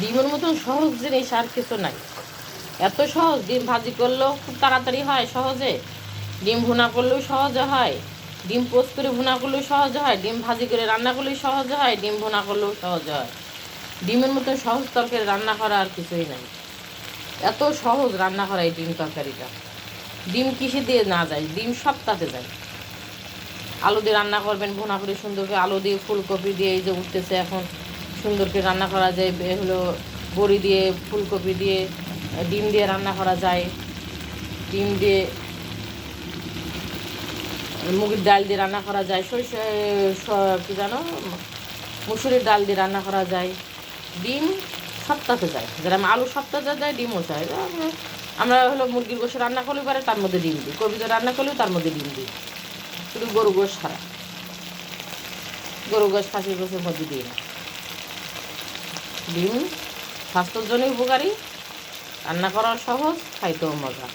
ডিমের মতন সহজ জিনিস আর কিছু নাই। এত সহজ, ডিম ভাজি করলেও খুব তাড়াতাড়ি হয় সহজে। ডিম ভুনা করলেও সহজে হয়। ডিম পোস্ট করে ভুনা করলেও সহজে হয়। ডিম ভাজি করে রান্না করলেও সহজে হয়। ডিম ভুনা করলেও সহজে হয়। ডিমের মতন সহজ তরকারি রান্না করা আর কিছুই নাই। এত সহজ রান্না করা এই ডিম তরকারিটা। ডিম কিসে দিয়ে না যায়? ডিম সপ্তাহে যায়। আলু দিয়ে রান্না করবেন, ভুনা করে সুন্দর করে আলু দিয়ে, ফুলকপি দিয়ে এই যে উঠতেছে এখন। সুন্দর করে রান্না করা যায় হলো বড়ি দিয়ে, ফুলকপি দিয়ে, ডিম দিয়ে রান্না করা যায়। ডিম দিয়ে, মুগের ডাল দিয়ে রান্না করা যায়। সরিষা কি জানো? মুসুরির ডাল দিয়ে রান্না করা যায়। ডিম সপ্তাহে যায়। যেরকম আলু সপ্তাহে যায়, ডিমও যায়। আমরা হলো মুরগির গোশ রান্না করলে পারে, তার মধ্যে ডিম দিই। কবিতা রান্না করলেও তার মধ্যে ডিম দিই। শুধু গরু গোশ ছাড়া। গরু গোশ, খাসির গোশের মধ্যে দিই না। ডিম স্বাস্থ্যের জন্য উপকারী রান্না করা সহজ খাইতেও মজা।